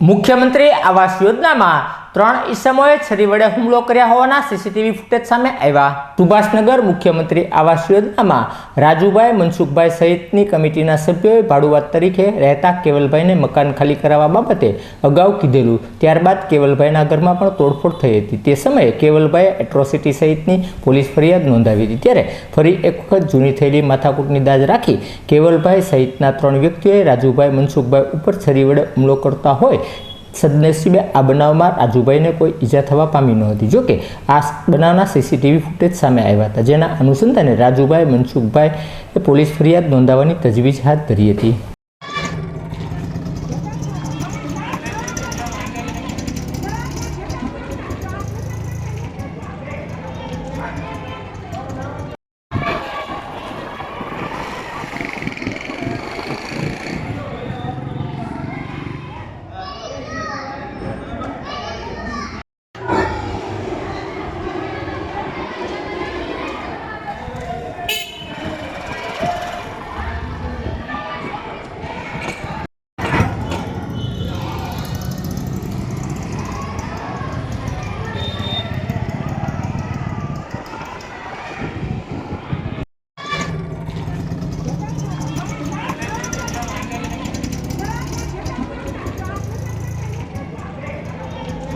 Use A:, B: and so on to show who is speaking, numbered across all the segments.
A: મુખ્યમંત્રી આવાસ યોજનામાં ત્રણ ઈસમોએ છરી વડે હુમલો કર્યા હોવાના સીસીટીવી ફૂટેજ સામે આવ્યા. સુભાષનગર મુખ્યમંત્રી આવાસ યોજનામાં રાજુભાઈ મનસુખભાઈ સહિતની કમિટીના સભ્યોએ ભાડુઆત તરીકે રહેતા કેવલભાઈને મકાન ખાલી કરાવવા બાબતે અગાઉ કીધેલું. ત્યારબાદ કેવલભાઈના ઘરમાં પણ તોડફોડ થઈ હતી. તે સમયે કેવલભાઈએ એટ્રોસિટી સહિતની પોલીસ ફરિયાદ નોંધાવી હતી. ત્યારે ફરી એક વખત જૂની થયેલી માથાકૂટની દાજ રાખી કેવલભાઈ સહિતના ત્રણ વ્યક્તિઓએ રાજુભાઈ મનસુખભાઈ ઉપર છરી વડે હુમલો કરતા હોય સદનસીબે આ બનાવમાં રાજુભાઈને કોઈ ઈજા થવા પામી નહોતી. જોકે આ બનાવના સીસીટીવી ફૂટેજ સામે આવ્યા હતા, જેના અનુસંધાને રાજુભાઈ, મનસુખભાઈ એ પોલીસ ફરિયાદ નોંધાવવાની તજવીજ હાથ ધરી હતી.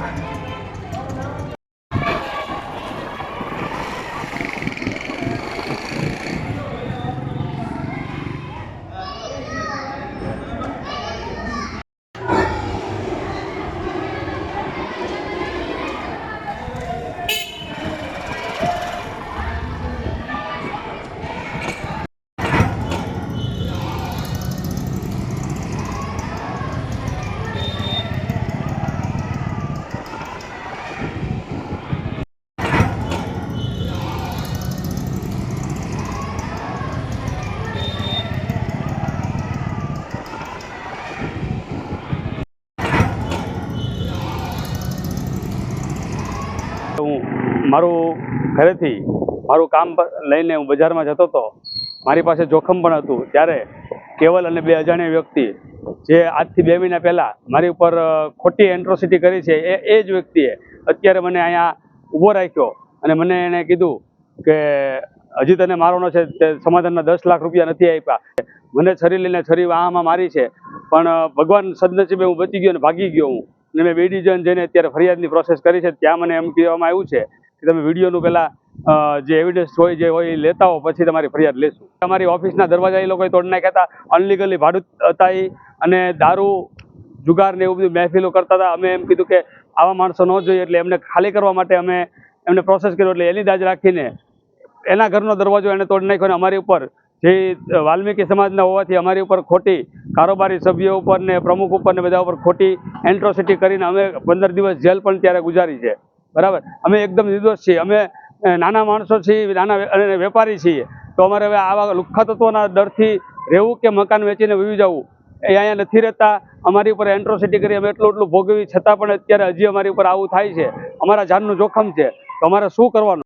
B: હું મારું ઘરેથી મારું કામ લઈને હું બજારમાં જતો હતો, મારી પાસે જોખમ પણ હતું. ત્યારે કેવલ અને બે અજાણ્યા વ્યક્તિ જે આજથી બે મહિના પહેલાં મારી ઉપર ખોટી એન્ટ્રોસિટી કરી છે, એ એ જ વ્યક્તિએ અત્યારે મને અહીંયા ઊભો રાખ્યો અને મને એણે કીધું કે હજી તને મારવાનો છે તે સમાધાનના દસ લાખ રૂપિયા નથી આપ્યા. મને છરી લઈને છરી આમાં મારી છે, પણ ભગવાન સદનસીબે હું બચી ગયો અને ભાગી ગયો હું. અને મેં બેડીજન જઈને અત્યારે ફરિયાદની પ્રોસેસ કરી છે, ત્યાં મને એમ કહેવામાં આવ્યું છે કે તમે વિડીયોનું પહેલાં જે એવિડન્સ હોય, જે હોય એ લેતા હો, પછી તમારી ફરિયાદ લેશું. તમારી ઓફિસના દરવાજા એ લોકોએ તોડી નાખ્યા હતા, અનલીગલી ભાડું હતા અને દારૂ, જુગાર ને એવું બધું મહેફિલો કરતા હતા. અમે એમ કીધું કે આવા માણસો ન જોઈએ, એટલે એમને ખાલી કરવા માટે અમે એમને પ્રોસેસ કર્યો, એટલે એની દાજ રાખીને એના ઘરનો દરવાજો એને તોડી નાખ્યો અને અમારી ઉપર જે વાલ્મીકી સમાજના હોવાથી અમારી ઉપર ખોટી કારોબારી સભ્યો ઉપર ને પ્રમુખ ઉપર ને બધા ઉપર ખોટી એન્ટ્રોસિટી કરીને અમે પંદર દિવસ જેલ પણ ત્યારે ગુજારી છે. બરાબર? અમે એકદમ નિર્દોષ છીએ. અમે નાના માણસો છીએ, નાના વેપારી છીએ. તો અમારે હવે આવા લુખ્ખા તત્વોના ડરથી રહેવું કે મકાન વેચીને વયું જવું, એ અહીંયા નથી રહેતા. અમારી ઉપર એન્ટ્રોસિટી કરી અમે એટલું એટલું ભોગવી. છતાં પણ અત્યારે હજી અમારી ઉપર આવું થાય છે. અમારા જાનનું જોખમ છે. તો અમારે શું કરવાનું?